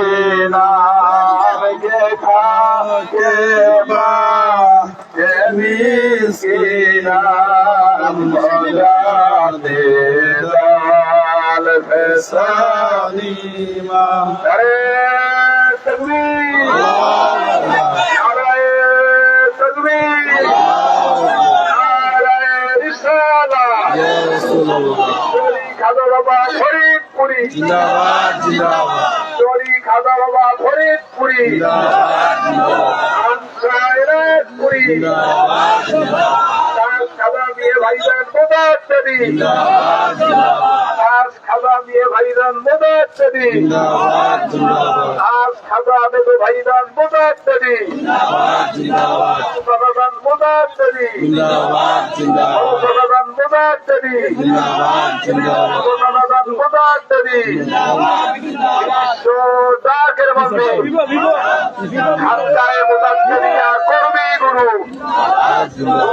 মিসকিনার কে খাকে বা কে মিসকিনার মজাতে লাল ফেসানি মা। আরে তকবীর। নারায়ে তকবীর। নারায়ে রিসালাত চলি খাদা বাবা ফরিদপুরি জিন্দাবাদ জিন্দাবাদ। খাদা বাবা ফরিদপুরি আনসারপুরি তাস খাদা দিয়ে ভাইজান মোদার দেবী তাস খাদা দিয়ে ভাইজান মোদার দেবী জিন্দাবাদ জিন্দাবাদ তাস খাদা দেবে ভাইজান মোদার দেবী জিন্দাবাদ। দেবী দেবী গুরু।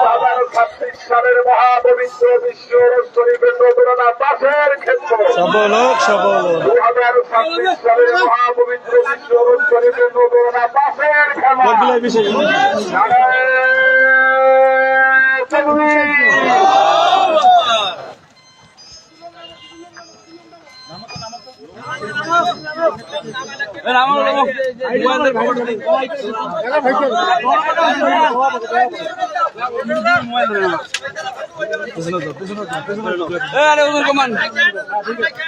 হাজার ছাব্বিশ সালের মহাপবিত্র বিশ্ব শরীফের নতুনতা পাশের ক্ষেত্র। সফল হোক সফল দু হাজার ছাব্বিশ সালের মহাপবিত্র বিশ্ব শরীফের নতুনতা পাশের খেলা। বাচ্চা আরও ভাইজান আরও ভাইজান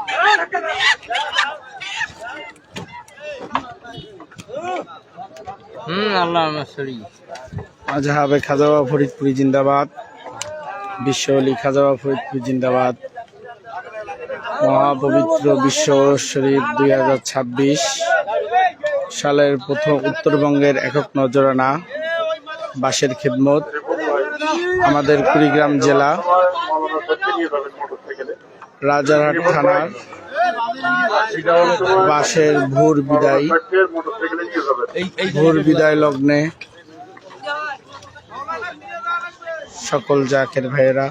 আজহাবে খাজাবা ফরিদপুরি জিন্দাবাদ। বিশ্ব অলি খাজাবা ফরিদপুর জিন্দাবাদ। মহাপবিত্র বিশ্ব শরীফ দুই হাজার ছাব্বিশ সালের প্রথম উত্তরবঙ্গের একক নজরানা বাসের খিদমত, আমাদের কুড়িগ্রাম জেলা। রাজারহাট থানার বাসের ভোর বিদায়। ভোর বিদায় লগ্নে সকল জাকের ভাইয়েরা।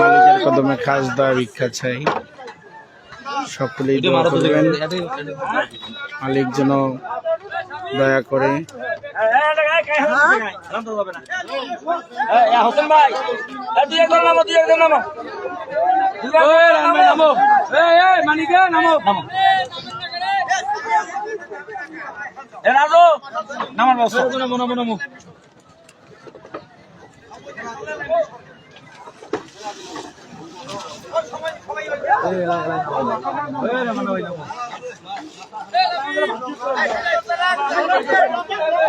মালিকের কদমে খাস দয়া ভিক্ষা চাই। সকলেই দোয়া করবেন। মালিক যেন দয়া করে নামার বস নামো নামো নামো।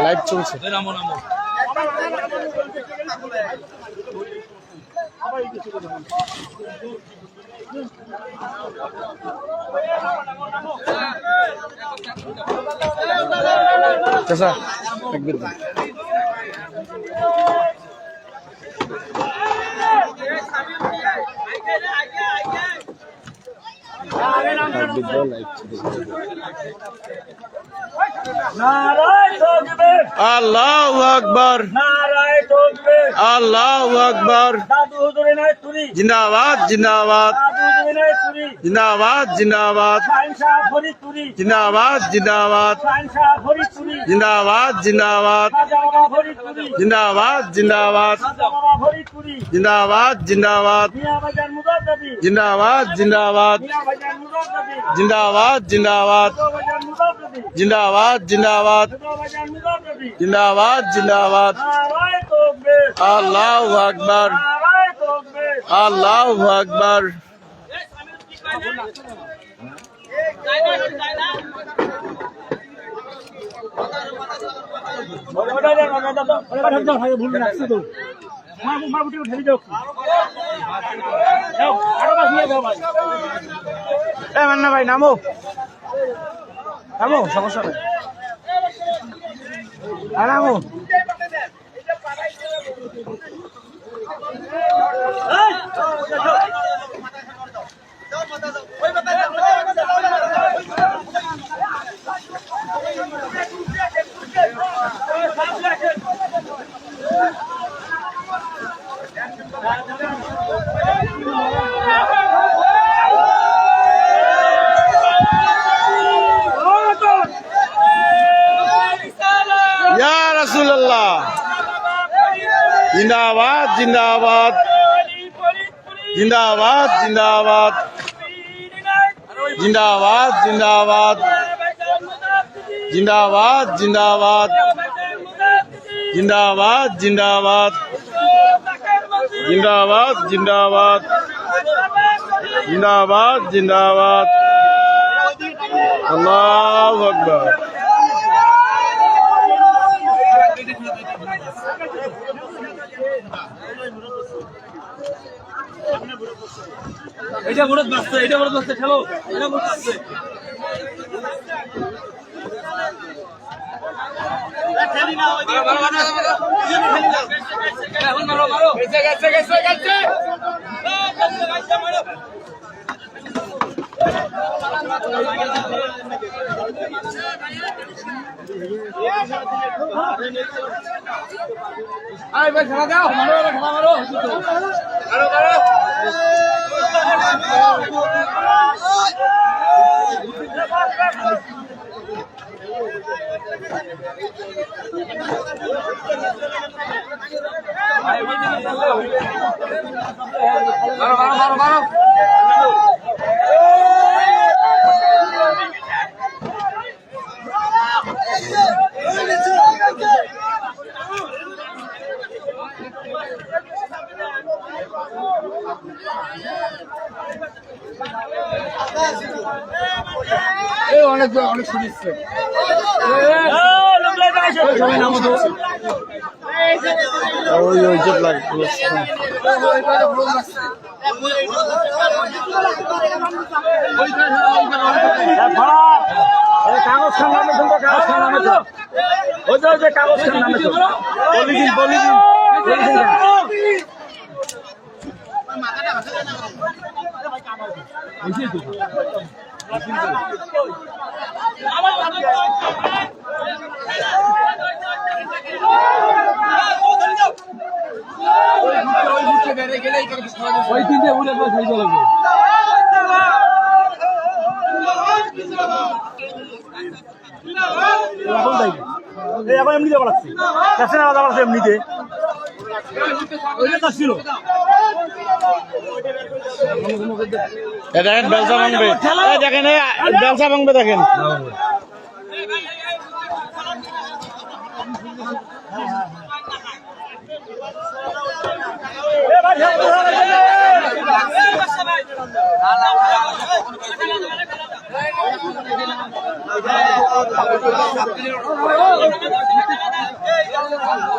লাইভ চলছে। নামো নামো চাচা একবার দিন। একবার আল্লাহু আকবার। আল্লাহু আকবার। জিন্দাবাদ জিন্দাবাদ। জিন্দাবাদ জিন্দাবাদ। জিন্দাবাদ জিন্দাবাদ। জিন্দাবাদ জিন্দাবাদ। জিন্দাবাদ জিন্দাবাদ। জিন্দাবাদ জিন্দাবাদ। জিন্দাবাদ জিন্দাবাদ। জিন্দাবাদ জিন্দাবাদ। জিন্দাবাদ জিন্দাবাদ। জিন্দাবাদ জিন্দাবাদ। আল্লাহ আকবর। আল্লাহ আকবর। ভাই নামো। যাব সমস্যা নেই আর আমো Hey! জিন্দাবাদ জিন্দাবাদ। জিন্দাবাদ জিন্দাবাদ। জিন্দাবাদ জিন্দাবাদ। জিন্দাবাদ জিন্দাবাদ। জিন্দাবাদ জিন্দাবাদ। জিন্দাবাদ জিন্দাবাদ। আল্লাহু আকবার। এটা বড় বাচ্চা এটা বড় বাচ্চা খেলো। এটা বড় বাচ্চা এখন মারো। আরে ভাই খেলা দাও। মারো খেলা মারো। মারো মারো। মারো মারো মারো মারো। শুনিচ্ছে ওই ওই যে কাগজ খান নামে তো কাগজ খান নামে তো ওই তিনটে উড়ে পর খাইতে লাগবে এখন তাই এখন এমনিতে ছিল দেখেন ব্যবসা ভাঙবে। দেখেন ব্যবসা ভাঙবে দেখেন।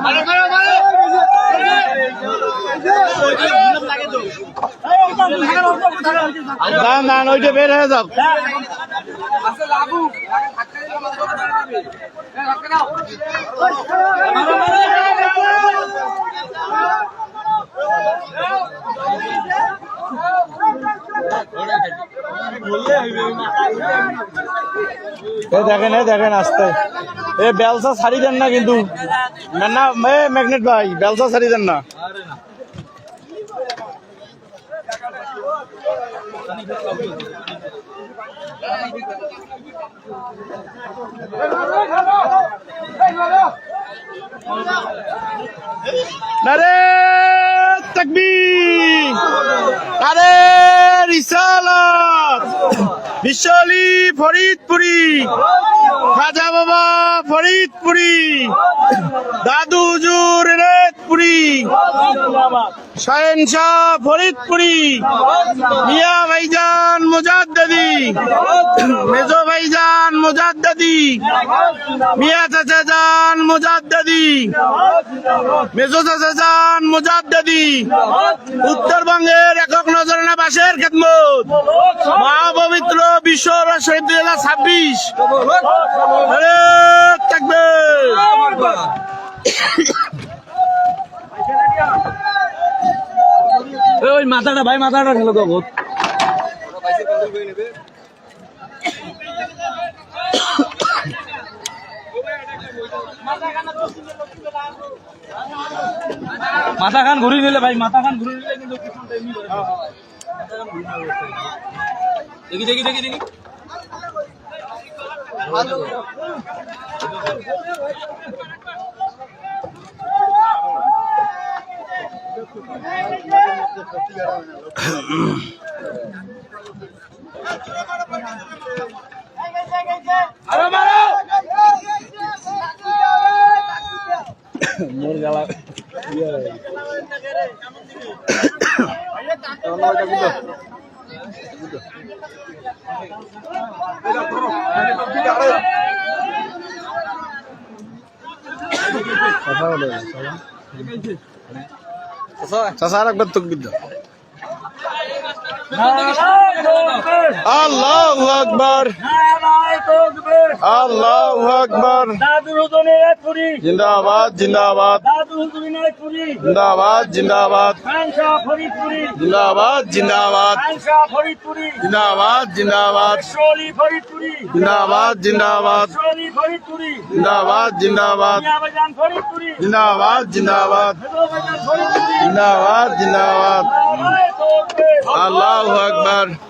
মারে মারে। দান দান ওইটা বের হয়ে যাও। দেখেন, এ দেখেন আসতে। এ বেলসা ছাড়ি দেন না কিন্তু। না এ ম্যাগনেট ভাই, বেলসা ছাড়ি দেন না। নারে তাকবীর। নারে রিসালাত। বিশ্বলি ফরিদপুরি। খাজা বাবা, ফরিদপুরি, দাদু হুজুর, রেতপুরি শাহ, ফরিদপুরি, মিয়া ভাইজান, মুজাদ্দিদি, মেজো ভাইজান, মুজাদ্দাদি, মিয়া চাচা যান মুজাদ্দাদি, মেজো চাচা যান মুজাদ্দাদি, উত্তরবঙ্গের একক নজরানা বাসের খেদমত মহাপবিত্র মাথাটা, ভাই, মাথাটা তো বহুত। মাথা খান ঘুরি নিলে, ভাই মাথা খান ঘুরি নিলে কিন্তু। দেখি দেখি দেখি দেখি। মোর। গালা। চাচা আর একবার তকবির দাও। আল্লাহু আকবার। আল্লাহু আকবার। জিন্দাবাদ জিন্দাবাদ। জিন্দাবাদ জিন্দাবাদ। জিন্দাবাদ জিন্দাবাদ। জিন্দাবাদ জিন্দাবাদ। জিন্দাবাদ জিন্দাবাদ। জিন্দাবাদ জিন্দাবাদ। জিন্দাবাদ জিন্দাবাদ। জিন্দাবাদ জিন্দাবাদ। আল্লাহু আকবার।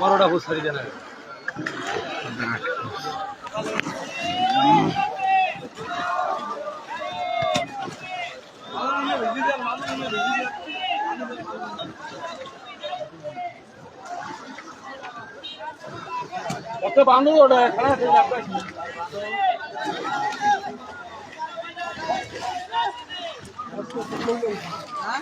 বড়টা বহুত সারি দেন কত বান্ধব খেলা হ্যাঁ?